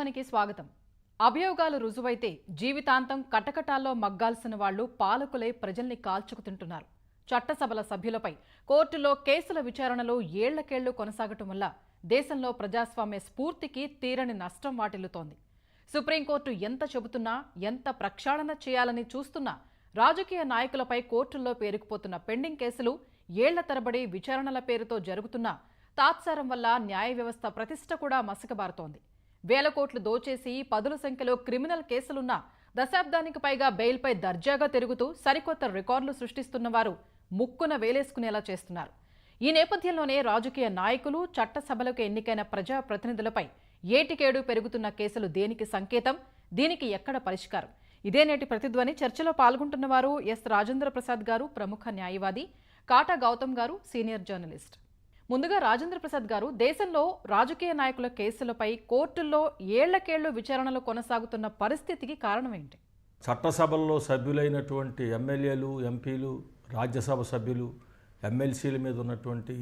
ప్రతిధ్వనికి స్వాగతం. అభియోగాలు రుజువైతే జీవితాంతం కటకటాల్లో మగ్గాల్సిన వాళ్ళు పాలకులే ప్రజల్ని కాల్చుకు తింటున్నారు చట్టసభల సభ్యులపై కోర్టులో కేసుల విచారణలో ఏళ్ళకేళ్ళు కొనసాగటం వల్ల దేశంలో ప్రజాస్వామ్య స్ఫూర్తికి తీరని నష్టం వాటిల్లుతోంది. సుప్రీంకోర్టు ఎంత చెబుతున్నా ఎంత ప్రక్షాళన చేయాలని చూస్తున్నా రాజకీయ నాయకులపై కోర్టుల్లో పేరుకుపోతున్న పెండింగ్ కేసులు ఏళ్ళ తరబడి విచారణల పేరుతో జరుగుతున్న తాత్సారం వల్ల న్యాయ వ్యవస్థ ప్రతిష్ట కూడా మసకబారుతోంది. వేల కోట్లు దోచేసి పదుల సంఖ్యలో క్రిమినల్ కేసులున్నా దశాబ్దానికి పైగా బెయిల్పై దర్జాగా తిరుగుతూ సరికొత్త రికార్డులు సృష్టిస్తున్నవారు ముక్కున వేలేసుకునేలా చేస్తున్నారు. ఈ నేపథ్యంలోనే రాజకీయ నాయకులు చట్టసభలకు ఎన్నికైన ప్రజా ప్రతినిధులపై ఏటికేడు పెరుగుతున్న కేసులు దేనికి సంకేతం? దీనికి ఎక్కడ పరిష్కారం? ఇదే నేటి ప్రతిధ్వని చర్చలో పాల్గొంటున్నవారు ఎస్. రాజేంద్ర ప్రసాద్ గారు ప్రముఖ న్యాయవాది. కాటా గౌతమ్ గారు సీనియర్ జర్నలిస్ట్. ముందుగా రాజేంద్ర ప్రసాద్ గారు దేశంలో రాజకీయ నాయకుల కేసులపై కోర్టుల్లో ఏళ్ళకేళ్ళు విచారణలు కొనసాగుతున్న పరిస్థితికి కారణం ఏంటి? చట్టసభల్లో సభ్యులైనటువంటి ఎమ్మెల్యేలు ఎంపీలు రాజ్యసభ సభ్యులు ఎమ్మెల్సీల మీద ఉన్నటువంటి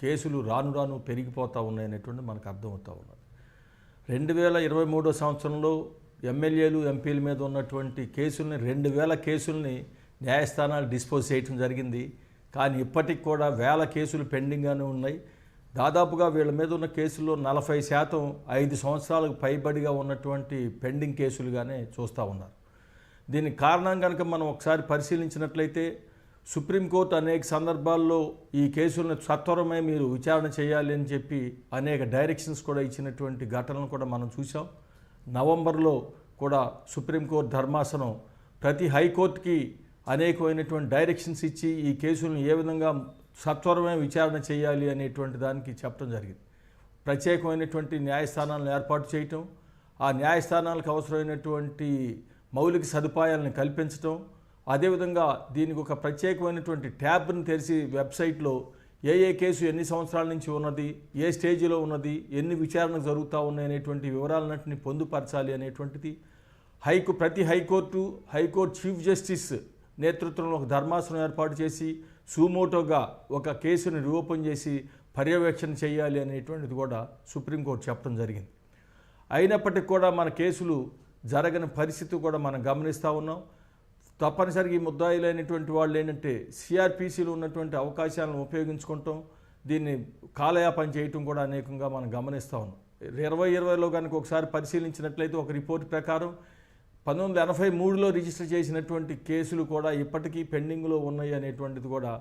కేసులు రాను రాను పెరిగిపోతూ ఉన్నాయనేటువంటి మనకు అర్థమవుతూ ఉన్నది. రెండు వేల ఇరవై మూడో సంవత్సరంలో ఎమ్మెల్యేలు ఎంపీల మీద ఉన్నటువంటి కేసుల్ని రెండు వేల కేసుల్ని న్యాయస్థానాలు డిస్పోజ్ చేయటం జరిగింది. కానీ ఇప్పటికి కూడా వేల కేసులు పెండింగ్గానే ఉన్నాయి. దాదాపుగా వీళ్ళ మీద ఉన్న కేసుల్లో నలభై శాతం ఐదు సంవత్సరాలకు పైబడిగా ఉన్నటువంటి పెండింగ్ కేసులుగానే చూస్తూ ఉన్నారు. దీనికి కారణం కనుక మనం ఒకసారి పరిశీలించినట్లయితే సుప్రీంకోర్టు అనేక సందర్భాల్లో ఈ కేసులను సత్వరమే మీరు విచారణ చేయాలి అని చెప్పి అనేక డైరెక్షన్స్ కూడా ఇచ్చినటువంటి ఘటనలు కూడా మనం చూసాం నవంబర్లో కూడా సుప్రీంకోర్టు ధర్మాసనం ప్రతి హైకోర్టుకి అనేకమైనటువంటి డైరెక్షన్స్ ఇచ్చి ఈ కేసులను ఏ విధంగా సత్వరమే విచారణ చేయాలి అనేటువంటి దానికి చెప్పడం జరిగింది. ప్రత్యేకమైనటువంటి న్యాయస్థానాలను ఏర్పాటు చేయటం ఆ న్యాయస్థానాలకు అవసరమైనటువంటి మౌలిక సదుపాయాలను కల్పించటం అదేవిధంగా దీనికి ఒక ప్రత్యేకమైనటువంటి ట్యాబ్ను తెరిచి వెబ్సైట్లో ఏ ఏ కేసు ఎన్ని సంవత్సరాల నుంచి ఉన్నది ఏ స్టేజిలో ఉన్నది ఎన్ని విచారణలు జరుగుతూ ఉన్నాయి అనేటువంటి వివరాలన్నింటినీ పొందుపరచాలి అనేటువంటిది హైకు ప్రతి హైకోర్టు హైకోర్టు చీఫ్ జస్టిస్ నేతృత్వంలో ఒక ధర్మాసనం ఏర్పాటు చేసి సూమోటోగా ఒక కేసుని రూపం చేసి పర్యవేక్షణ చేయాలి అనేటువంటిది కూడా సుప్రీంకోర్టు చెప్పడం జరిగింది. అయినప్పటికీ కూడా మన కేసులు జరగని పరిస్థితి కూడా మనం గమనిస్తూ ఉన్నాం. తప్పనిసరిగా ఈ ముద్దాయిలైనటువంటి వాళ్ళు ఏంటంటే సిఆర్పిసిలో ఉన్నటువంటి అవకాశాలను ఉపయోగించుకుంటాం. దీన్ని కాలయాపన చేయటం కూడా అనేకంగా మనం గమనిస్తూ ఉన్నాం. ఇరవై ఇరవైలో కనుక ఒకసారి పరిశీలించినట్లయితే ఒక రిపోర్ట్ ప్రకారం పంతొమ్మిది వందల ఎనభై మూడులో రిజిస్టర్ చేసినటువంటి కేసులు కూడా ఇప్పటికీ పెండింగ్లో ఉన్నాయి అనేటువంటిది కూడా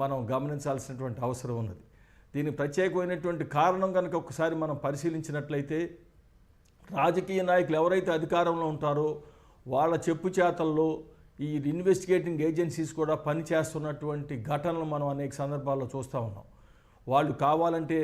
మనం గమనించాల్సినటువంటి అవసరం ఉన్నది. దీనికి ప్రత్యేకమైనటువంటి కారణం కనుక ఒకసారి మనం పరిశీలించినట్లయితే రాజకీయ నాయకులు ఎవరైతే అధికారంలో ఉంటారో వాళ్ళ చెప్పు చేతల్లో ఈ ఇన్వెస్టిగేటింగ్ ఏజెన్సీస్ కూడా పనిచేస్తున్నటువంటి ఘటనలు మనం అనేక సందర్భాల్లో చూస్తూ ఉన్నాం. వాళ్ళు కావాలంటే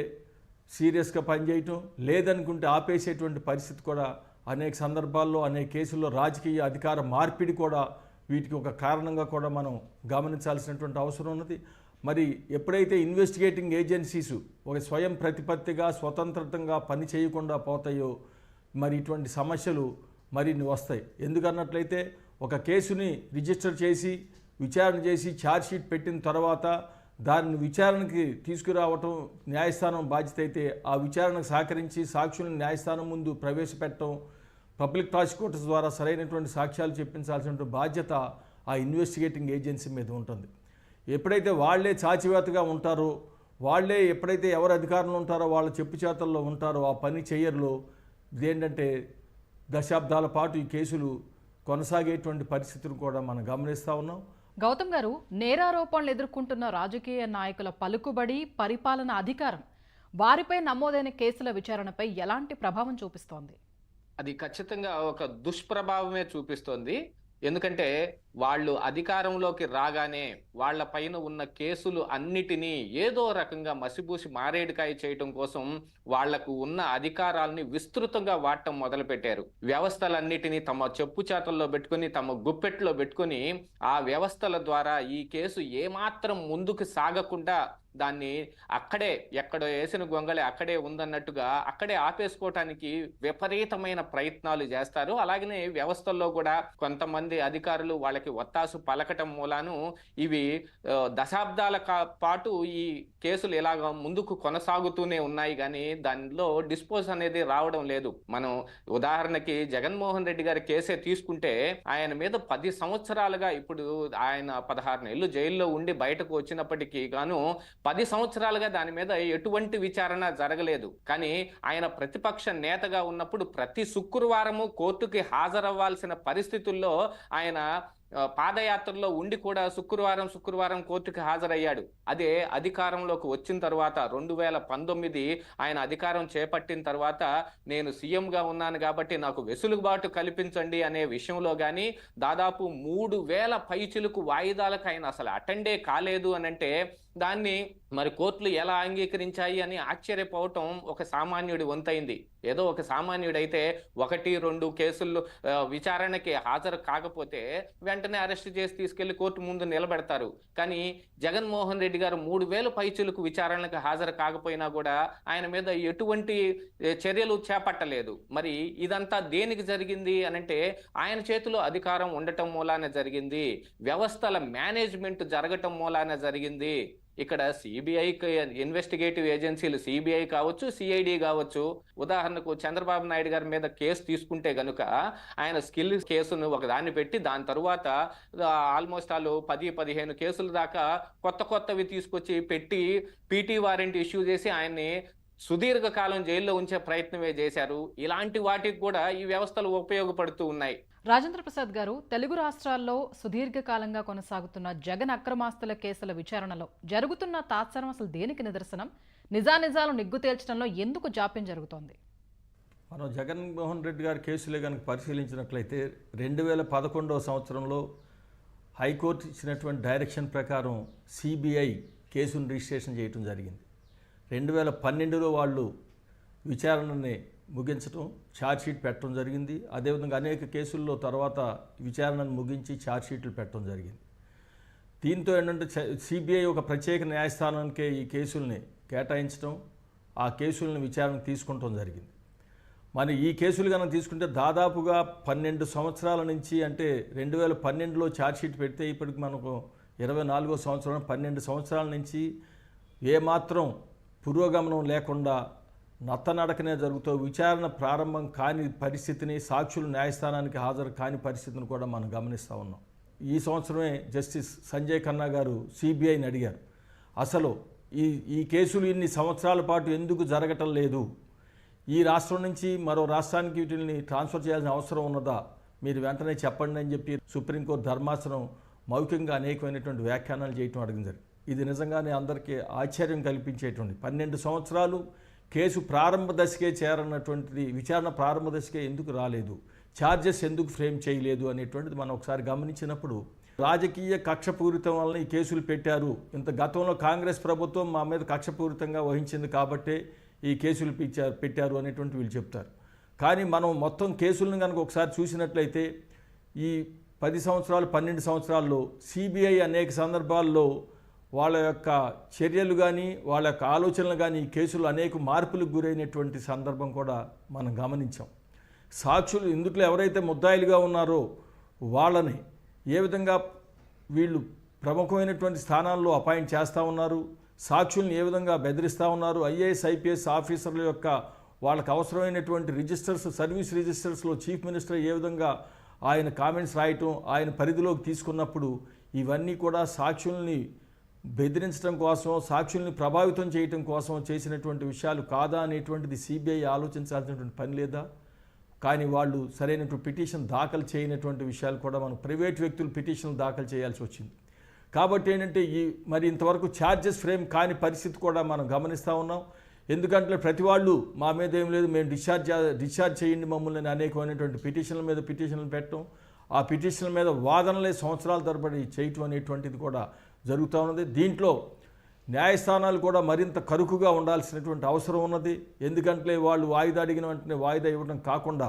సీరియస్గా పనిచేయటం లేదనుకుంటే ఆపేసేటువంటి పరిస్థితి కూడా అనేక సందర్భాల్లో అనేక కేసుల్లో రాజకీయ అధికార మార్పిడి కూడా వీటికి ఒక కారణంగా కూడా మనం గమనించాల్సినటువంటి అవసరం ఉన్నది. మరి ఎప్పుడైతే ఇన్వెస్టిగేటింగ్ ఏజెన్సీస్ ఒక స్వయం ప్రతిపత్తిగా స్వతంత్రంగా పని చేయకుండా పోతాయో మరి ఇటువంటి సమస్యలు మరిన్ని వస్తాయి. ఎందుకన్నట్లయితే ఒక కేసుని రిజిస్టర్ చేసి విచారణ చేసి ఛార్జ్షీట్ పెట్టిన తర్వాత దాన్ని విచారణకి తీసుకురావటం న్యాయస్థానం బాధ్యత అయితే ఆ విచారణకు సహకరించి సాక్షులను న్యాయస్థానం ముందు ప్రవేశపెట్టడం పబ్లిక్ ప్రాసిక్యూటర్స్ ద్వారా సరైనటువంటి సాక్ష్యాలు చెప్పించాల్సిన బాధ్యత ఆ ఇన్వెస్టిగేటింగ్ ఏజెన్సీ మీద ఉంటుంది. ఎప్పుడైతే వాళ్ళే చాచివేతగా ఉంటారో వాళ్ళే ఎప్పుడైతే ఎవరు అధికారంలో ఉంటారో వాళ్ళ చెప్పు చేతల్లో ఉంటారో ఆ పని చేయరులో ఇదేంటంటే దశాబ్దాల పాటు ఈ కేసులు కొనసాగేటువంటి పరిస్థితులు కూడా మనం గమనిస్తూ ఉన్నాం. గౌతమ్ గారు నేరారోపణలు ఎదుర్కొంటున్న రాజకీయ నాయకుల పలుకుబడి పరిపాలన అధికారం వారిపై నమోదైన కేసుల విచారణపై ఎలాంటి ప్రభావం చూపిస్తోంది? అది ఖచ్చితంగా ఒక దుష్ప్రభావమే చూపిస్తోంది. ఎందుకంటే వాళ్ళు అధికారంలోకి రాగానే వాళ్ళ పైన ఉన్న కేసులు అన్నిటినీ ఏదో రకంగా మసిబూసి మారేడుకాయ చేయటం కోసం వాళ్ళకు ఉన్న అధికారాలని విస్తృతంగా వాడటం మొదలుపెట్టారు. వ్యవస్థలన్నిటినీ తమ చెప్పు చేతల్లో పెట్టుకుని తమ గుప్పెట్లో పెట్టుకుని ఆ వ్యవస్థల ద్వారా ఈ కేసు ఏమాత్రం ముందుకు సాగకుండా దాన్ని అక్కడే ఎక్కడో వేసిన గొంగళి అక్కడే ఉందన్నట్టుగా అక్కడే ఆపేసుకోవటానికి విపరీతమైన ప్రయత్నాలు చేస్తారు. అలాగనే వ్యవస్థల్లో కూడా కొంతమంది అధికారులు వాళ్ళకి ఒత్తాసు పలకటం మూలాను ఇవి దశాబ్దాల కా- పాటు ఈ కేసులు ఇలాగ ముందుకు కొనసాగుతూనే ఉన్నాయి కానీ దానిలో డిస్పోజ్ అనేది రావడం లేదు. మనం ఉదాహరణకి జగన్మోహన్ రెడ్డి గారి కేసే తీసుకుంటే ఆయన మీద పది సంవత్సరాలుగా ఇప్పుడు ఆయన పదహారు నెలలు జైల్లో ఉండి బయటకు వచ్చినప్పటికీ గాను పది సంవత్సరాలుగా దాని మీద ఎటువంటి విచారణ జరగలేదు. కానీ ఆయన ప్రతిపక్ష నేతగా ఉన్నప్పుడు ప్రతి శుక్రవారము కోర్టుకి హాజరవ్వాల్సిన పరిస్థితుల్లో ఆయన పాదయాత్రలో ఉండి కూడా శుక్రవారం శుక్రవారం కోర్టుకి హాజరయ్యాడు. అదే అధికారంలోకి వచ్చిన తర్వాత రెండు వేల పంతొమ్మిది ఆయన అధికారం చేపట్టిన తర్వాత నేను సీఎంగా ఉన్నాను కాబట్టి నాకు వెసులుబాటు కల్పించండి అనే విషయంలో కానీ దాదాపు మూడు వేల పైచులకు వాయిదాలకు ఆయన అసలు అటెండే కాలేదు అని అంటే దాన్ని మరి కోర్టులు ఎలా అంగీకరించాయి అని ఆశ్చర్యపోవటం ఒక సామాన్యుడి వంతైంది. ఏదో ఒక సామాన్యుడైతే ఒకటి రెండు కేసుల్లో విచారణకి హాజరు కాకపోతే వెంటనే అరెస్ట్ చేసి తీసుకెళ్ళి కోర్టు ముందు నిలబెడతారు. కానీ జగన్మోహన్ రెడ్డి గారు మూడు వేల పైచులకు విచారణకు హాజరు కాకపోయినా కూడా ఆయన మీద ఎటువంటి చర్యలు చేపట్టలేదు. మరి ఇదంతా దేనికి జరిగింది అనంటే ఆయన చేతిలో అధికారం ఉండటం మూలాన జరిగింది. వ్యవస్థల మేనేజ్మెంట్ జరగటం మూలాన జరిగింది. ఇక్కడ సిబిఐ ఇన్వెస్టిగేటివ్ ఏజెన్సీలు సిబిఐ కావచ్చు సిఐడి కావచ్చు. ఉదాహరణకు చంద్రబాబు నాయుడు గారి మీద కేసు తీసుకుంటే గనుక ఆయన స్కిల్ కేసును ఒక దాన్ని పెట్టి దాని తరువాత ఆల్మోస్ట్ వాళ్ళు పది పదిహేను కేసుల దాకా కొత్త కొత్తవి తీసుకొచ్చి పెట్టి పీటీ వారెంట్ ఇష్యూ చేసి ఆయన్ని సుదీర్ఘ కాలం జైల్లో ఉంచే ప్రయత్నమే చేశారు. ఇలాంటి వాటికి కూడా ఈ వ్యవస్థలు ఉపయోగపడుతూ ఉన్నాయి. రాజేంద్ర ప్రసాద్ గారు తెలుగు రాష్ట్రాల్లో సుదీర్ఘకాలంగా కొనసాగుతున్న జగన్ అక్రమాస్తుల కేసుల విచారణలో జరుగుతున్న తాత్సరం అసలు దేనికి నిదర్శనం? నిజానిజాలు నిగ్గు తేల్చడంలో ఎందుకు జాప్యం జరుగుతోంది? మనం జగన్మోహన్ రెడ్డి గారి కేసులే కనుక పరిశీలించినట్లయితే రెండు వేల పదకొండవ సంవత్సరంలో హైకోర్టు ఇచ్చినటువంటి డైరెక్షన్ ప్రకారం సిబిఐ కేసును రిజిస్ట్రేషన్ చేయటం జరిగింది. రెండు వేల పన్నెండులో వాళ్ళు విచారణని ముగించడం ఛార్జ్షీట్ పెట్టడం జరిగింది. అదేవిధంగా అనేక కేసుల్లో తర్వాత విచారణను ముగించి ఛార్జ్షీట్లు పెట్టడం జరిగింది. దీంతో ఏంటంటే సిబిఐ ఒక ప్రత్యేక న్యాయస్థానానికే ఈ కేసుల్ని కేటాయించడం ఆ కేసులను విచారణకు తీసుకుంటం జరిగింది. మరి ఈ కేసులు కనుక తీసుకుంటే దాదాపుగా పన్నెండు సంవత్సరాల నుంచి అంటే రెండు వేల పన్నెండులో ఛార్జ్షీట్ పెడితే ఇప్పటికి మనకు ఇరవై నాలుగో సంవత్సరం పన్నెండు సంవత్సరాల నుంచి ఏమాత్రం పురోగమనం లేకుండా నత్తనడకనే జరుగుతూ విచారణ ప్రారంభం కాని పరిస్థితిని సాక్షులు న్యాయస్థానానికి హాజరు కాని పరిస్థితిని కూడా మనం గమనిస్తూ ఉన్నాం. ఈ సంవత్సరమే జస్టిస్ సంజయ్ ఖన్నా గారు సిబిఐని అడిగారు. అసలు ఈ ఈ కేసులు ఇన్ని సంవత్సరాల పాటు ఎందుకు జరగటం లేదు? ఈ రాష్ట్రం నుంచి మరో రాష్ట్రానికి వీటిని ట్రాన్స్ఫర్ చేయాల్సిన అవసరం ఉన్నదా? మీరు వెంటనే చెప్పండి అని చెప్పి సుప్రీంకోర్టు ధర్మాసనం మౌఖికంగా అనేకమైనటువంటి వ్యాఖ్యానాలు చేయటం అడిగింది. ఇది నిజంగానే అందరికీ ఆశ్చర్యం కల్పించేటువంటి పన్నెండు సంవత్సరాలు కేసు ప్రారంభ దశకే చేరన్నటువంటిది విచారణ ప్రారంభ దశకే ఎందుకు రాలేదు? ఛార్జెస్ ఎందుకు ఫ్రేమ్ చేయలేదు? అనేటువంటిది మనం ఒకసారి గమనించినప్పుడు రాజకీయ కక్షపూరితం వలన ఈ కేసులు పెట్టారు. ఇంత గతంలో కాంగ్రెస్ ప్రభుత్వం మా మీద కక్షపూరితంగా వహించింది కాబట్టే ఈ కేసులు పిచ్చారు పెట్టారు అనేటువంటి వీళ్ళు చెప్తారు. కానీ మనం మొత్తం కేసులను కనుక ఒకసారి చూసినట్లయితే ఈ పది సంవత్సరాలు పన్నెండు సంవత్సరాల్లో సిబిఐ అనేక సందర్భాల్లో వాళ్ళ యొక్క చర్యలు కానీ వాళ్ళ యొక్క ఆలోచనలు కానీ ఈ కేసులు అనేక మార్పులకు గురైనటువంటి సందర్భం కూడా మనం గమనించాం. సాక్షులు ఇందులో ఎవరైతే ముద్దాయిలుగా ఉన్నారో వాళ్ళని ఏ విధంగా వీళ్ళు ప్రముఖమైనటువంటి స్థానాల్లో అపాయింట్ చేస్తూ ఉన్నారు సాక్షుల్ని ఏ విధంగా బెదిరిస్తూ ఉన్నారు ఐఏఎస్ ఐపీఎస్ ఆఫీసర్ల యొక్క వాళ్ళకి అవసరమైనటువంటి రిజిస్టర్స్ సర్వీస్ రిజిస్టర్స్లో చీఫ్ మినిస్టర్ ఏ విధంగా ఆయన కామెంట్స్ రాయటం ఆయన పరిధిలోకి తీసుకున్నప్పుడు ఇవన్నీ కూడా సాక్షుల్ని బెదిరించడం కోసం సాక్షుల్ని ప్రభావితం చేయటం కోసం చేసినటువంటి విషయాలు కాదా అనేటువంటిది సిబిఐ ఆలోచించాల్సినటువంటి పని లేదా? కానీ వాళ్ళు సరైనటువంటి పిటిషన్ దాఖలు చేయనటువంటి విషయాలు కూడా మనం ప్రైవేట్ వ్యక్తులు పిటిషన్లు దాఖలు చేయాల్సి వచ్చింది. కాబట్టి ఏంటంటే ఈ మరి ఇంతవరకు ఛార్జెస్ ఫ్రేమ్ కాని పరిస్థితి కూడా మనం గమనిస్తూ ఉన్నాం. ఎందుకంటే ప్రతి వాళ్ళు మా మీద ఏం లేదు మేము డిశ్చార్జ్ డిశ్చార్జ్ చేయండి మమ్మల్ని అని అనేకమైనటువంటి పిటిషన్ల మీద పిటిషన్లు పెట్టడం ఆ పిటిషన్ల మీద వాదనలే సంవత్సరాల తరబడి చేయటం అనేటువంటిది కూడా జరుగుతూ ఉన్నది. దీంట్లో న్యాయస్థానాలు కూడా మరింత కరుకుగా ఉండాల్సినటువంటి అవసరం ఉన్నది. ఎందుకంటే వాళ్ళు వాయిదా అడిగిన వెంటనే వాయిదా ఇవ్వడం కాకుండా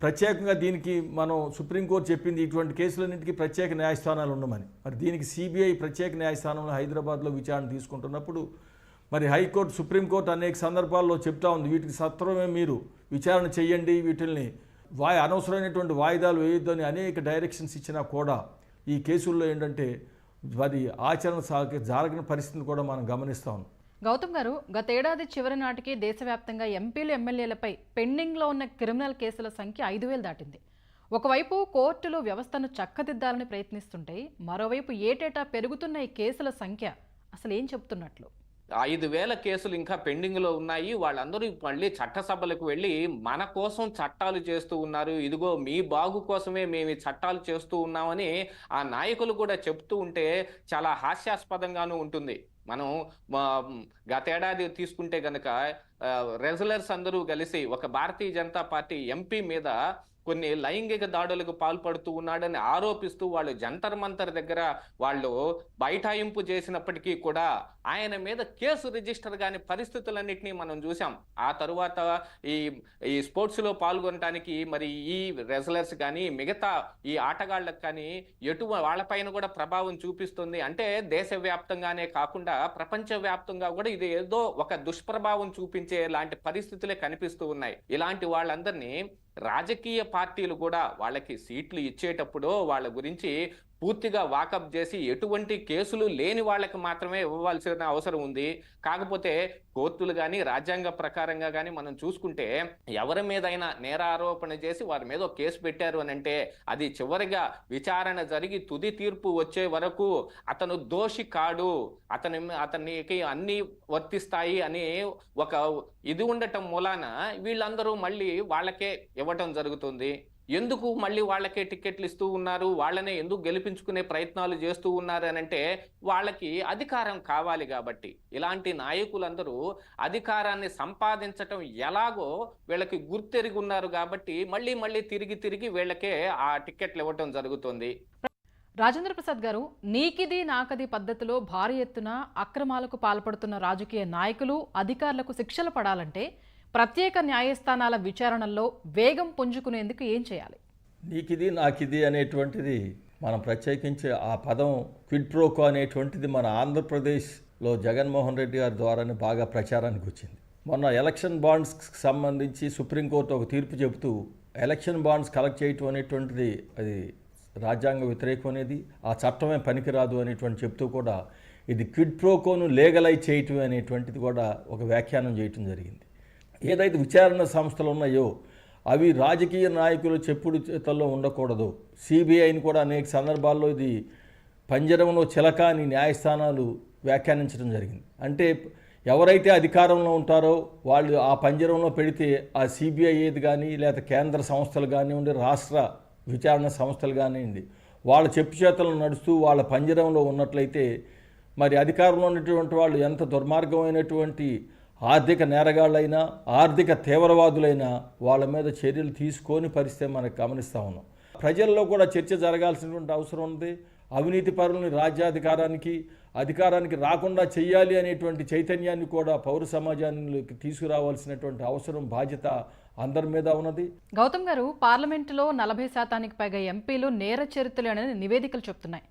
ప్రత్యేకంగా దీనికి మనం సుప్రీంకోర్టు చెప్పింది ఇటువంటి కేసులన్నింటికి ప్రత్యేక న్యాయస్థానాలు ఉండమని. మరి దీనికి సిబిఐ ప్రత్యేక న్యాయస్థానంలో హైదరాబాద్లో విచారణ తీసుకుంటున్నప్పుడు మరి హైకోర్టు సుప్రీంకోర్టు అనేక సందర్భాల్లో చెప్తా ఉంది. వీటికి సత్వరమే మీరు విచారణ చేయండి వీటిల్ని వాయి అనవసరమైనటువంటి వాయిదాలు వేయొద్దని అనేక డైరెక్షన్స్ ఇచ్చినా కూడా ఈ కేసుల్లో ఏంటంటే అది ఆచరణ సాగ జరగని పరిస్థితిని కూడా మనం గమనిస్తాం గౌతమ్ గారు గతేడాది చివరి నాటికి దేశవ్యాప్తంగా ఎంపీలు ఎమ్మెల్యేలపై పెండింగ్లో ఉన్న క్రిమినల్ కేసుల సంఖ్య ఐదు వేలు దాటింది. ఒకవైపు కోర్టులు వ్యవస్థను చక్కదిద్దాలని ప్రయత్నిస్తుంటే మరోవైపు ఏటేటా పెరుగుతున్న ఈ కేసుల సంఖ్య అసలు ఏం చెబుతున్నట్లు? ఐదు వేల కేసులు ఇంకా పెండింగ్లో ఉన్నాయి. వాళ్ళందరూ మళ్ళీ చట్టసభలకు వెళ్ళి మన కోసం చట్టాలు చేస్తూ ఉన్నారు. ఇదిగో మీ బాగు కోసమే మేము చట్టాలు చేస్తూ ఉన్నామని ఆ నాయకులు కూడా చెప్తూ ఉంటే చాలా హాస్యాస్పదంగానూ ఉంటుంది. మనం గతేడాది తీసుకుంటే గనక రెజలర్స్ అందరూ కలిసి ఒక భారతీయ జనతా పార్టీ ఎంపీ మీద కొన్ని లైంగిక దాడులకు పాల్పడుతూ ఉన్నాడని ఆరోపిస్తూ వాళ్ళు జంతర్ మంతర్ దగ్గర వాళ్ళు బైఠాయింపు చేసినప్పటికీ కూడా ఆయన మీద కేసు రిజిస్టర్ కాని పరిస్థితులన్నింటినీ మనం చూసాం ఆ తరువాత ఈ ఈ స్పోర్ట్స్లో పాల్గొనడానికి మరి ఈ రెజలర్స్ కానీ మిగతా ఈ ఆటగాళ్ళకు కానీ ఎటు వాళ్ళపైన కూడా ప్రభావం చూపిస్తుంది. అంటే దేశవ్యాప్తంగానే కాకుండా ప్రపంచవ్యాప్తంగా కూడా ఇది ఏదో ఒక దుష్ప్రభావం చూపించే లాంటి పరిస్థితులే కనిపిస్తూ ఉన్నాయి. ఇలాంటి వాళ్ళందరినీ రాజకీయ పార్టీలు కూడా వాళ్ళకి సీట్లు ఇచ్చేటప్పుడు వాళ్ళ గురించి పూర్తిగా వాకప్ చేసి ఎటువంటి కేసులు లేని వాళ్ళకి మాత్రమే ఇవ్వాల్సిన అవసరం ఉంది. కాకపోతే కోర్టులు కానీ రాజ్యాంగ ప్రకారంగా కానీ మనం చూసుకుంటే ఎవరి మీదైనా నేరారోపణ చేసి వారి మీద ఒక కేసు పెట్టారు అని అంటే అది చివరిగా విచారణ జరిగి తుది తీర్పు వచ్చే వరకు అతను దోషి కాడు. అతని అతనికి అన్ని వర్తిస్తాయి అని ఒక ఇది ఉండటం మూలాన వీళ్ళందరూ మళ్ళీ వాళ్ళకే ఇవ్వటం జరుగుతుంది. ఎందుకు మళ్ళీ వాళ్ళకే టికెట్లు ఇస్తూ ఉన్నారు? వాళ్ళనే ఎందుకు గెలిపించుకునే ప్రయత్నాలు చేస్తూ ఉన్నారు అని అంటే వాళ్ళకి అధికారం కావాలి కాబట్టి. ఇలాంటి నాయకులందరూ అధికారాన్ని సంపాదించటం ఎలాగో వీళ్ళకి గుర్తెరిగి ఉన్నారు కాబట్టి మళ్ళీ మళ్ళీ తిరిగి తిరిగి వీళ్ళకే ఆ టికెట్లు ఇవ్వటం జరుగుతుంది. రాజేంద్ర ప్రసాద్ గారు నీకిది నాకది పద్ధతిలో భారీ ఎత్తున అక్రమాలకు పాల్పడుతున్న రాజకీయ నాయకులు అధికారులకు శిక్షలు పడాలంటే ప్రత్యేక న్యాయస్థానాల విచారణల్లో వేగం పుంజుకునేందుకు ఏం చేయాలి? నీకిది నాకిది అనేటువంటిది మనం ప్రత్యేకించి ఆ పదం క్విడ్ ప్రోకో అనేటువంటిది మన ఆంధ్రప్రదేశ్లో జగన్మోహన్ రెడ్డి గారి ద్వారానే బాగా ప్రచారానికి వచ్చింది. మొన్న ఎలక్షన్ బాండ్స్కి సంబంధించి సుప్రీంకోర్టు ఒక తీర్పు చెబుతూ ఎలక్షన్ బాండ్స్ కలెక్ట్ చేయటం అనేటువంటిది అది రాజ్యాంగ వ్యతిరేకం అనేది ఆ చట్టమే పనికిరాదు అనేటువంటి చెప్తూ కూడా ఇది క్విడ్ ప్రోకోను లీగలైజ్ చేయటం అనేటువంటిది కూడా ఒక వ్యాఖ్యానం చేయటం జరిగింది. ఏదైతే విచారణ సంస్థలు ఉన్నాయో అవి రాజకీయ నాయకులు చెప్పుడు చేతల్లో ఉండకూడదు. సిబిఐని కూడా అనేక సందర్భాల్లో ఇది పంజరంలో చిలక అని న్యాయస్థానాలు వ్యాఖ్యానించడం జరిగింది. అంటే ఎవరైతే అధికారంలో ఉంటారో వాళ్ళు ఆ పంజరంలో పెడితే ఆ సిబిఐ ఏది కానీ లేదా కేంద్ర సంస్థలు కానివ్వండి రాష్ట్ర విచారణ సంస్థలు కానివ్వండి వాళ్ళ చెప్పు చేతలు నడుస్తూ వాళ్ళ పంజరంలో ఉన్నట్లయితే మరి అధికారంలో ఉన్నటువంటి వాళ్ళు ఎంత దుర్మార్గమైనటువంటి ఆర్థిక నేరగాళ్ళైనా ఆర్థిక తీవ్రవాదులైనా వాళ్ళ మీద చర్యలు తీసుకొని పరిస్థితి మనకు గమనిస్తూ ఉన్నాం. ప్రజల్లో కూడా చర్చ జరగాల్సినటువంటి అవసరం ఉంది. అవినీతి పరులని రాజ్యాధికారానికి అధికారానికి రాకుండా చేయాలి అనేటువంటి చైతన్యాన్ని కూడా పౌర సమాజానికి తీసుకురావాల్సినటువంటి అవసరం బాధ్యత అందరి మీద ఉన్నది. గౌతమ్ గారు పార్లమెంటులో నలభై శాతానికి పైగా ఎంపీలు నేర చరిత్రలేనని నివేదికలు చెప్తున్నాయి.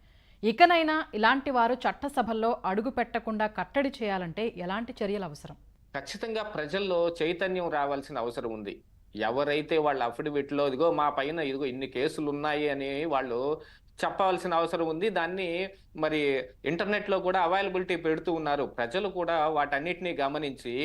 ఇకనైనా ఇలాంటి వారు చట్టసభల్లో అడుగు పెట్టకుండా కట్టడి చేయాలంటే ఎలాంటి చర్యలు అవసరం? ఖచ్చితంగా ప్రజల్లో చైతన్యం రావాల్సిన అవసరం ఉంది. ఎవరైతే వాళ్ళ అఫిడవిట్లో ఇదిగో మా పైన ఇదిగో ఇన్ని కేసులు ఉన్నాయి అని వాళ్ళు చెప్పవలసిన అవసరం ఉంది. దాన్ని మరి ఇంటర్నెట్లో కూడా అవైలబిలిటీ పెడుతూ ఉన్నారు. ప్రజలు కూడా వాటన్నిటిని గమనించి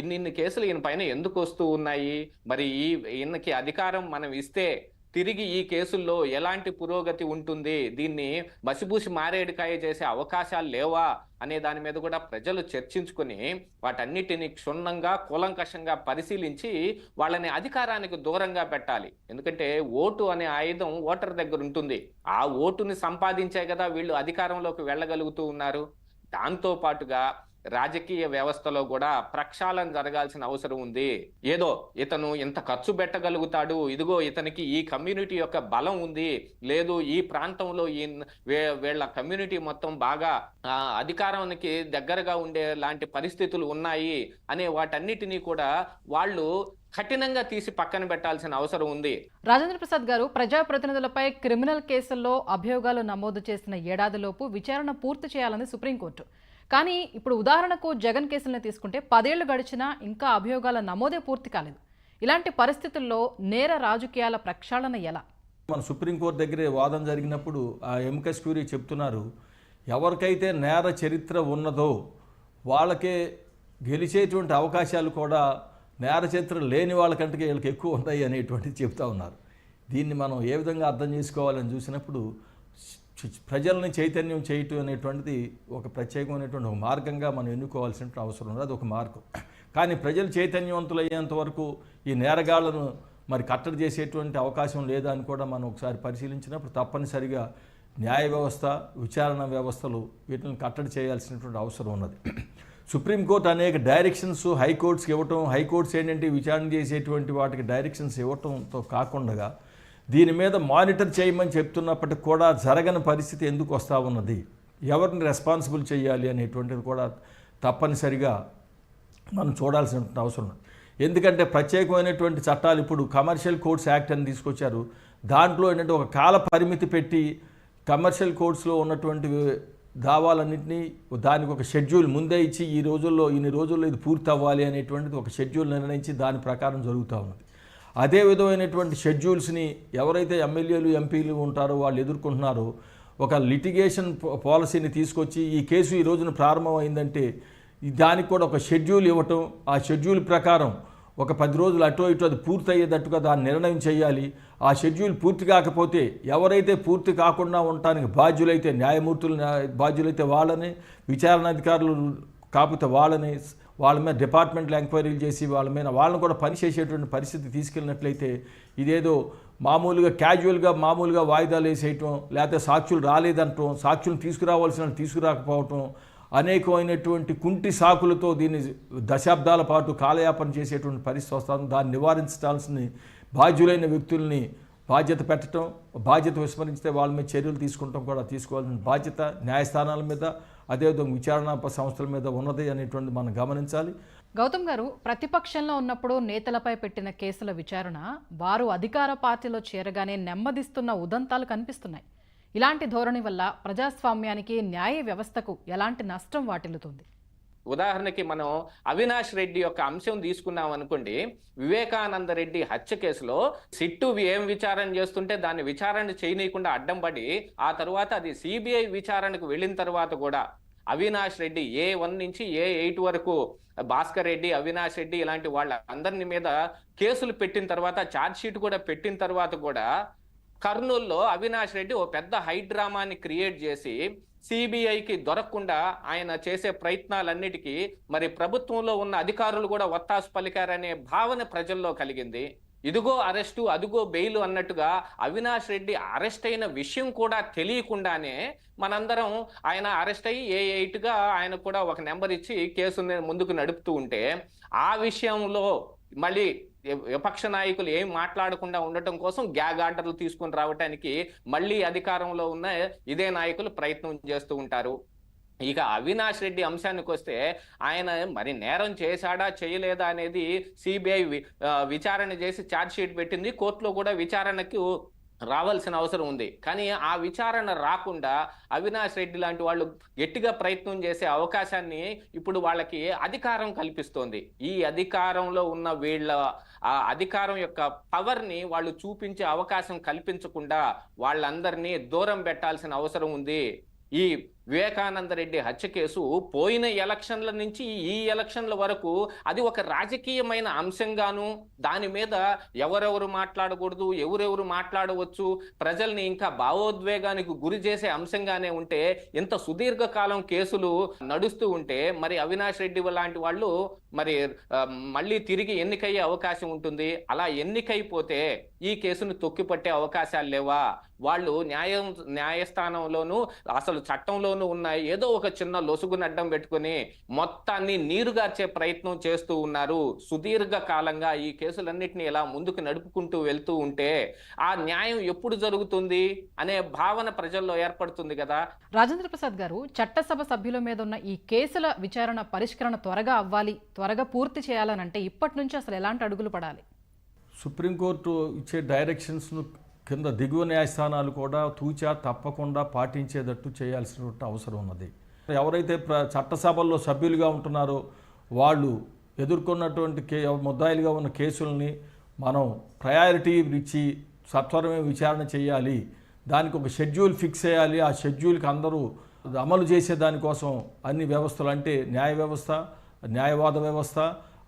ఇన్ని ఇన్ని కేసులు ఈయన పైన ఎందుకు వస్తూ ఉన్నాయి? మరి ఈ ఈయనకి అధికారం మనం ఇస్తే తిరిగి ఈ కేసుల్లో ఎలాంటి పురోగతి ఉంటుంది? దీన్ని మసిపూసి మారేడుకాయ చేసే అవకాశాలు లేవా? అనే దాని మీద కూడా ప్రజలు చర్చించుకుని వాటన్నిటిని క్షుణ్ణంగా కూలంకషంగా పరిశీలించి వాళ్ళని అధికారానికి దూరంగా పెట్టాలి. ఎందుకంటే ఓటు అనే ఆయుధం ఓటర్ దగ్గర ఉంటుంది. ఆ ఓటుని సంపాదించే కదా వీళ్ళు అధికారంలోకి వెళ్ళగలుగుతూ ఉన్నారు. దాంతో పాటుగా రాజకీయ వ్యవస్థలో కూడా ప్రక్షాళన జరగాల్సిన అవసరం ఉంది. ఏదో ఇతను ఇంత ఖర్చు పెట్టగలుగుతాడు ఇదిగో ఇతనికి ఈ కమ్యూనిటీ యొక్క బలం ఉంది. లేదు ఈ ప్రాంతంలో ఈ వీళ్ళ కమ్యూనిటీ మొత్తం బాగా అధికారానికి దగ్గరగా ఉండే లాంటి పరిస్థితులు ఉన్నాయి అనే వాటన్నిటినీ కూడా వాళ్ళు కఠినంగా తీసి పక్కన పెట్టాల్సిన అవసరం ఉంది. రాజేంద్ర ప్రసాద్ గారు ప్రజాప్రతినిధులపై క్రిమినల్ కేసుల్లో అభియోగాలు నమోదు చేసిన ఏడాదిలోపు విచారణ పూర్తి చేయాలని సుప్రీంకోర్టు. కానీ ఇప్పుడు ఉదాహరణకు జగన్ కేసులను తీసుకుంటే పదేళ్ళు గడిచినా ఇంకా అభియోగాల నమోదే పూర్తి కాలేదు. ఇలాంటి పరిస్థితుల్లో నేర రాజకీయాల ప్రక్షాళన ఎలా? మన సుప్రీంకోర్టు దగ్గరే వాదం జరిగినప్పుడు ఆ ఎంకస్ క్యూరీ చెప్తున్నారు ఎవరికైతే నేర చరిత్ర ఉన్నదో వాళ్ళకే గెలిచేటువంటి అవకాశాలు కూడా నేర చరిత్ర లేని వాళ్ళకంటే వీళ్ళకి ఎక్కువ ఉన్నాయి అనేటువంటిది చెప్తా ఉన్నారు. దీన్ని మనం ఏ విధంగా అర్థం చేసుకోవాలని చూసినప్పుడు ప్రజల్ని చైతన్యం చేయటం అనేటువంటిది ఒక ప్రత్యేకమైనటువంటి ఒక మార్గంగా మనం ఎన్నుకోవాల్సిన అవసరం ఉంది అది ఒక మార్గం. కానీ ప్రజలు చైతన్యవంతులయ్యేంత వరకు ఈ నేరగాళ్ళను మరి కట్టడి చేసేటువంటి అవకాశం లేదా అని కూడా మనం ఒకసారి పరిశీలించినప్పుడు తప్పనిసరిగా న్యాయ వ్యవస్థ విచారణ వ్యవస్థలు వీటిని కట్టడి చేయాల్సినటువంటి అవసరం ఉన్నది. సుప్రీంకోర్టు అనేక డైరెక్షన్స్ హైకోర్ట్స్కి ఇవ్వటం హైకోర్ట్స్ ఏంటంటే విచారణ చేసేటువంటి వాటికి డైరెక్షన్స్ ఇవ్వటంతో కాకుండా దీని మీద మానిటర్ చేయమని చెప్తున్నప్పటికి కూడా జరగని పరిస్థితి ఎందుకు వస్తూ ఉన్నది? ఎవరిని రెస్పాన్సిబుల్ చేయాలి అనేటువంటిది కూడా తప్పనిసరిగా మనం చూడాల్సిన అవసరం ఉంది ఎందుకంటే ప్రత్యేకమైనటువంటి చట్టాలు ఇప్పుడు కమర్షియల్ కోడ్స్ యాక్ట్ అని తీసుకొచ్చారు. దాంట్లో ఏంటంటే ఒక కాల పరిమితి పెట్టి కమర్షియల్ కోడ్స్లో ఉన్నటువంటి దావాలన్నింటినీ దానికి ఒక షెడ్యూల్ ముందే ఇచ్చి ఈ రోజుల్లో ఇన్ని రోజుల్లో ఇది పూర్తి అవ్వాలి అనేటువంటిది ఒక షెడ్యూల్ నిర్ణయించి దాని ప్రకారం జరుగుతూ ఉన్నది. అదే విధమైనటువంటి షెడ్యూల్స్ని ఎవరైతే ఎమ్మెల్యేలు ఎంపీలు ఉంటారో వాళ్ళు ఎదుర్కొంటున్నారో ఒక లిటిగేషన్ పాలసీని తీసుకొచ్చి ఈ కేసు ఈ రోజున ప్రారంభమైందంటే దానికి కూడా ఒక షెడ్యూల్ ఇవ్వటం ఆ షెడ్యూల్ ప్రకారం ఒక పది రోజులు అటు ఇటు అది పూర్తి అయ్యేటట్టుగా దాన్ని నిర్ణయం చేయాలి. ఆ షెడ్యూల్ పూర్తి కాకపోతే ఎవరైతే పూర్తి కాకుండా ఉండటానికి బాధ్యులైతే న్యాయమూర్తులు న్యాయ- బాధ్యులైతే వాళ్ళని విచారణ అధికారులు కాకపోతే వాళ్ళని వాళ్ళ మీద డిపార్ట్మెంట్లో ఎంక్వైరీలు చేసి వాళ్ళ మీద వాళ్ళని కూడా పనిచేసేటువంటి పరిస్థితి తీసుకెళ్ళినట్లయితే ఇదేదో మామూలుగా క్యాజువల్గా మామూలుగా వాయిదాలు వేసేయటం లేకపోతే సాక్షులు రాలేదంటం సాక్షులు తీసుకురావాల్సిన తీసుకురాకపోవటం అనేకమైనటువంటి కుంటి సాకులతో దీన్ని దశాబ్దాల పాటు కాలయాపన చేసేటువంటి పరిస్థితి వస్తాను దాన్ని నివారించాల్సిన బాధ్యులైన వ్యక్తుల్ని బాధ్యత పెట్టడం బాధ్యత విస్మరిస్తే వాళ్ళ మీద చర్యలు తీసుకుంటాం కూడా తీసుకోవాల్సిన బాధ్యత న్యాయస్థానాల మీద అదేవిధంగా విచారణ సంస్థల మీద ఉన్నది అనేటువంటి మనం గమనించాలి. గౌతమ్ గారు ప్రతిపక్షంలో ఉన్నప్పుడు నేతలపై పెట్టిన కేసుల విచారణ వారు అధికార పార్టీలో చేరగానే నెమ్మదిస్తున్న ఉదంతాలు కనిపిస్తున్నాయి. ఇలాంటి ధోరణి వల్ల ప్రజాస్వామ్యానికి న్యాయ వ్యవస్థకు ఎలాంటి నష్టం వాటిల్లుతుంది? ఉదాహరణకి మనం అవినాష్ రెడ్డి యొక్క అంశం తీసుకున్నాం అనుకోండి వివేకానంద రెడ్డి హత్య కేసులో సిట్టు ఏం విచారణ చేస్తుంటే దాన్ని విచారణ చేయనీయకుండా అడ్డం పడి ఆ తర్వాత అది సిబిఐ విచారణకు వెళ్ళిన తర్వాత కూడా అవినాష్ రెడ్డి ఏ వన్ నుంచి ఏ ఎయిట్ వరకు భాస్కర్ రెడ్డి అవినాష్ రెడ్డి ఇలాంటి వాళ్ళ అందరిని మీద కేసులు పెట్టిన తర్వాత ఛార్జ్ షీట్ కూడా పెట్టిన తర్వాత కూడా కర్నూల్లో అవినాష్ రెడ్డి ఓ పెద్ద హైడ్రామాని క్రియేట్ చేసి సిబిఐకి దొరకకుండా ఆయన చేసే ప్రయత్నాలన్నిటికీ మరి ప్రభుత్వంలో ఉన్న అధికారులు కూడా ఒత్తాసు పలికారనే భావన ప్రజల్లో కలిగింది. ఇదిగో అరెస్టు అదిగో బెయిల్ అన్నట్టుగా అవినాష్ రెడ్డి అరెస్ట్ అయిన విషయం కూడా తెలియకుండానే మనందరం ఆయన అరెస్ట్ అయ్యి ఏ ఎయిట్గా ఆయన కూడా ఒక నెంబర్ ఇచ్చి కేసుని ముందుకు నడుపుతూ ఉంటే ఆ విషయంలో మళ్ళీ విపక్ష నాయకులు ఏం మాట్లాడకుండా ఉండటం కోసం గ్యాగ్ ఆర్డర్లు తీసుకొని రావటానికి మళ్ళీ అధికారంలో ఉన్న ఇదే నాయకులు ప్రయత్నం చేస్తూ ఉంటారు. ఇక అవినాష్ రెడ్డి అంశానికి వస్తే ఆయన మరి నేరం చేశాడా చేయలేదా అనేది సిబిఐ విచారణ చేసి ఛార్జ్షీట్ పెట్టింది. కోర్టులో కూడా విచారణకు రావాల్సిన అవసరం ఉంది. కానీ ఆ విచారణ రాకుండా అవినాష్ రెడ్డి లాంటి వాళ్ళు గట్టిగా ప్రయత్నం చేసే అవకాశాన్ని ఇప్పుడు వాళ్ళకి అధికారం కల్పిస్తోంది. ఈ అధికారంలో ఉన్న వీళ్ళ ఆ అధికారం యొక్క పవర్ని వాళ్ళు చూపించే అవకాశం కల్పించకుండా వాళ్ళందరినీ దూరం పెట్టాల్సిన అవసరం ఉంది ఈ వివేకానందరెడ్డి హత్య కేసు పోయిన ఎలక్షన్ల నుంచి ఈ ఎలక్షన్ల వరకు అది ఒక రాజకీయమైన అంశంగాను దాని మీద ఎవరెవరు మాట్లాడకూడదు ఎవరెవరు మాట్లాడవచ్చు ప్రజల్ని ఇంకా భావోద్వేగానికి గురి చేసే అంశంగానే ఉంటే ఇంత సుదీర్ఘకాలం కేసులు నడుస్తూ ఉంటే మరి అవినాష్ రెడ్డి లాంటి వాళ్ళు మరి మళ్ళీ తిరిగి ఎన్నికయ్యే అవకాశం ఉంటుంది. అలా ఎన్నికైపోతే ఈ కేసును తొక్కిపట్టే అవకాశాలు లేవా? వాళ్ళు న్యాయం న్యాయస్థానంలోనూ అసలు చట్టంలో చట్టంలోనూ ఉన్న ఏదో ఒక చిన్న లొసుగును అడ్డం పెట్టుకొని మొత్తాన్ని నీరుగార్చే ప్రయత్నం చేస్తూ ఉన్నారు. సుదీర్ఘ కాలంగా ఈ కేసులన్నింటినీ ఇలా ముందుకు నడుపుకుంటూ వెళ్తూ ఉంటే ఆ న్యాయం ఎప్పుడు జరుగుతుంది అనే భావన ప్రజల్లో ఏర్పడుతుంది కదా. రాజేంద్ర ప్రసాద్ గారు చట్టసభ సభ్యుల మీద ఉన్న ఈ కేసుల విచారణ పరిష్కరణ త్వరగా అవ్వాలి త్వరగా పూర్తి చేయాలనంటే ఇప్పటి నుంచి అసలు ఎలాంటి అడుగులు పడాలి? సుప్రీంకోర్టు ఇచ్చే డైరెక్షన్స్ను కింద దిగువ న్యాయస్థానాలు కూడా తూచా తప్పకుండా పాటించేటట్టు చేయాల్సినటువంటి అవసరం ఉన్నది. ఎవరైతే ప్ర చట్టసభల్లో సభ్యులుగా ఉంటున్నారో వాళ్ళు ఎదుర్కొన్నటువంటి కే ముద్దాయిలుగా ఉన్న కేసుల్ని మనం ప్రయారిటీ ఇచ్చి సత్వరమే విచారణ చేయాలి. దానికి ఒక షెడ్యూల్ ఫిక్స్ చేయాలి. ఆ షెడ్యూల్కి అందరూ అమలు చేసే దానికోసం అన్ని వ్యవస్థలు అంటే న్యాయ వ్యవస్థ న్యాయవాద వ్యవస్థ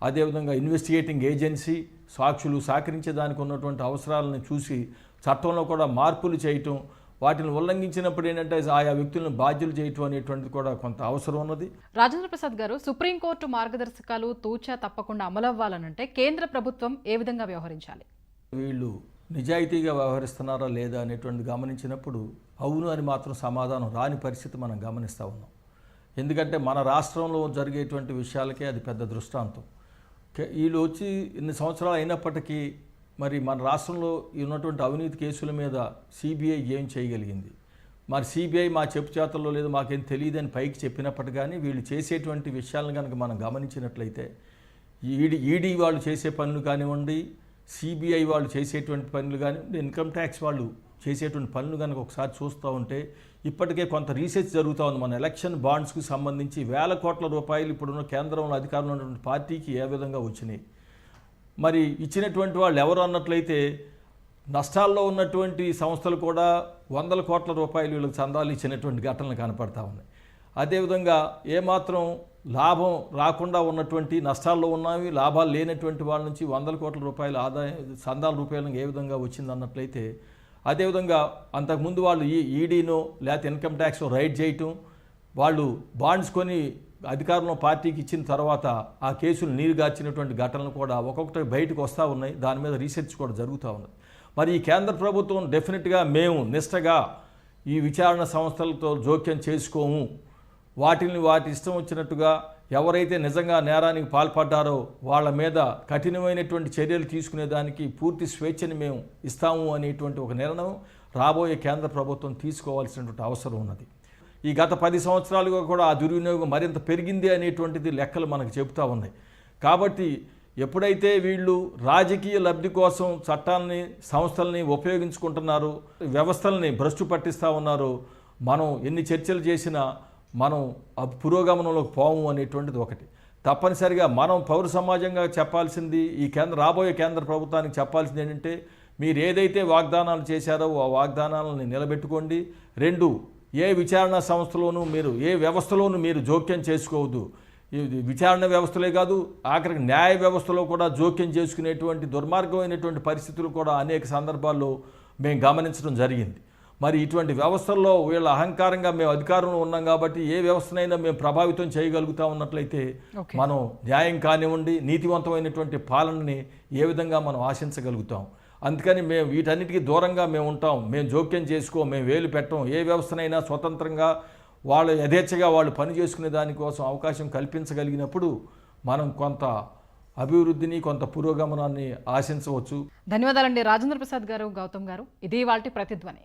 అదేవిధంగా ఇన్వెస్టిగేటింగ్ ఏజెన్సీ సాక్షులు సహకరించే దానికి ఉన్నటువంటి అవసరాలను చూసి చట్టంలో కూడా మార్పులు చేయటం వాటిని ఉల్లంఘించినప్పుడు ఏంటంటే ఆయా వ్యక్తులను బాధ్యులు చేయటం అనేటువంటిది కూడా కొంత అవసరం ఉన్నది. రాజేంద్ర ప్రసాద్ గారు సుప్రీంకోర్టు మార్గదర్శకాలు తూచా తప్పకుండా అమలవ్వాలనంటే కేంద్ర ప్రభుత్వం ఏ విధంగా వ్యవహరించాలి? వీళ్ళు నిజాయితీగా వ్యవహరిస్తున్నారా లేదా అనేటువంటిది గమనించినప్పుడు అవును అని మాత్రం సమాధానం రాని పరిస్థితి మనం గమనిస్తూ ఉన్నాం. ఎందుకంటే మన రాష్ట్రంలో జరిగేటువంటి విషయాలకే అది పెద్ద దృష్టాంతం. వీళ్ళు వచ్చి ఇన్ని సంవత్సరాలు అయినప్పటికీ మరి మన రాష్ట్రంలో ఉన్నటువంటి అవినీతి కేసుల మీద సిబిఐ ఏం చేయగలిగింది? మరి సిబిఐ మా చెప్పు చేతల్లో లేదు మాకేం తెలియదని పైకి చెప్పినప్పటి కానీ వీళ్ళు చేసేటువంటి విషయాలను కనుక మనం గమనించినట్లయితే ఈడీ ఈడీ వాళ్ళు చేసే పనులు కానివ్వండి సిబిఐ వాళ్ళు చేసేటువంటి పనులు కానివ్వండి ఇన్కమ్ ట్యాక్స్ వాళ్ళు చేసేటువంటి పనులు కనుక ఒకసారి చూస్తూ ఉంటే ఇప్పటికే కొంత రీసెర్చ్ జరుగుతూ ఉంది. మన ఎలక్షన్ బాండ్స్కి సంబంధించి వేల కోట్ల రూపాయలు ఇప్పుడున్న కేంద్రంలో అధికారంలో ఉన్నటువంటి పార్టీకి ఏ విధంగా వచ్చినాయి? మరి ఇచ్చినటువంటి వాళ్ళు ఎవరు అన్నట్లయితే నష్టాల్లో ఉన్నటువంటి సంస్థలు కూడా వందల కోట్ల రూపాయలు వీళ్ళకి చందాలు ఇచ్చినటువంటి ఘటనలు కనపడతా ఉన్నాయి. అదేవిధంగా ఏమాత్రం లాభం రాకుండా ఉన్నటువంటి నష్టాల్లో ఉన్నవి లాభాలు లేనటువంటి వాళ్ళ నుంచి వందల కోట్ల రూపాయల ఆదాయం చందాల రూపాయలు ఏ విధంగా వచ్చింది అన్నట్లయితే అదేవిధంగా అంతకుముందు వాళ్ళు ఈ ఈడీనో లేకపోతే ఇన్కమ్ ట్యాక్స్ రైడ్ చేయటం వాళ్ళు బాండ్స్ కొని అధికారంలో పార్టీకి ఇచ్చిన తర్వాత ఆ కేసులు నీరుగార్చినటువంటి ఘటనలు కూడా ఒక్కొక్కటి బయటకు వస్తూ ఉన్నాయి. దాని మీద రీసెర్చ్ కూడా జరుగుతూ ఉన్నది. మరి ఈ కేంద్ర ప్రభుత్వం డెఫినెట్గా మేము నిష్టగా ఈ విచారణ సంస్థలతో జోక్యం చేసుకోము. వాటిని వాటి ఇష్టం వచ్చినట్టుగా ఎవరైతే నిజంగా నేరానికి పాల్పడ్డారో వాళ్ళ మీద కఠినమైనటువంటి చర్యలు తీసుకునేదానికి పూర్తి స్వేచ్ఛని మేము ఇస్తాము అనేటువంటి ఒక నిర్ణయం రాబోయే కేంద్ర ప్రభుత్వం తీసుకోవాల్సినటువంటి అవసరం ఉన్నది. ఈ గత పది సంవత్సరాలుగా కూడా ఆ దుర్వినియోగం మరింత పెరిగింది అనేటువంటిది లెక్కలు మనకు చెబుతూ ఉన్నాయి. కాబట్టి ఎప్పుడైతే వీళ్ళు రాజకీయ లబ్ధి కోసం చట్టాలని సంస్థల్ని ఉపయోగించుకుంటున్నారో వ్యవస్థల్ని భ్రష్టు పట్టిస్తూ ఉన్నారు మనం ఎన్ని చర్చలు చేసినా మనం ఆ పురోగమనంలోకి పోము అనేటువంటిది ఒకటి. తప్పనిసరిగా మనం పౌర సమాజంగా చెప్పాల్సింది ఈ కేంద్ర రాబోయే కేంద్ర ప్రభుత్వానికి చెప్పాల్సింది ఏంటంటే మీరు ఏదైతే వాగ్దానాలు చేశారో ఆ వాగ్దానాలను నిలబెట్టుకోండి. రెండు ఏ విచారణ సంస్థలోనూ మీరు ఏ వ్యవస్థలోనూ మీరు జోక్యం చేసుకోవద్దు. విచారణ వ్యవస్థలే కాదు ఆఖరికి న్యాయ వ్యవస్థలో కూడా జోక్యం చేసుకునేటువంటి దుర్మార్గమైనటువంటి పరిస్థితులు కూడా అనేక సందర్భాల్లో మేము గమనించడం జరిగింది. మరి ఇటువంటి వ్యవస్థల్లో వీళ్ళ అహంకారంగా మేము అధికారంలో ఉన్నాం కాబట్టి ఏ వ్యవస్థనైనా మేము ప్రభావితం చేయగలుగుతా ఉన్నట్లయితే. మనం న్యాయం కానివ్వండి నీతివంతమైనటువంటి పాలనని ఏ విధంగా మనం ఆశించగలుగుతాం. అందుకని మేము వీటన్నిటికీ దూరంగా మేము ఉంటాం. మేము జోక్యం చేసుకో మేము వేలు పెట్టం. ఏ వ్యవస్థనైనా స్వతంత్రంగా వాళ్ళు యథేచ్ఛగా వాళ్ళు పని చేసుకునే దానికోసం అవకాశం కల్పించగలిగినప్పుడు మనం కొంత అభివృద్ధిని కొంత పురోగమనాన్ని ఆశించవచ్చు. ధన్యవాదాలండి. రాజేంద్ర ప్రసాద్ గారు గౌతమ్ గారు. ఇది వాళ్ళ ప్రతిధ్వని.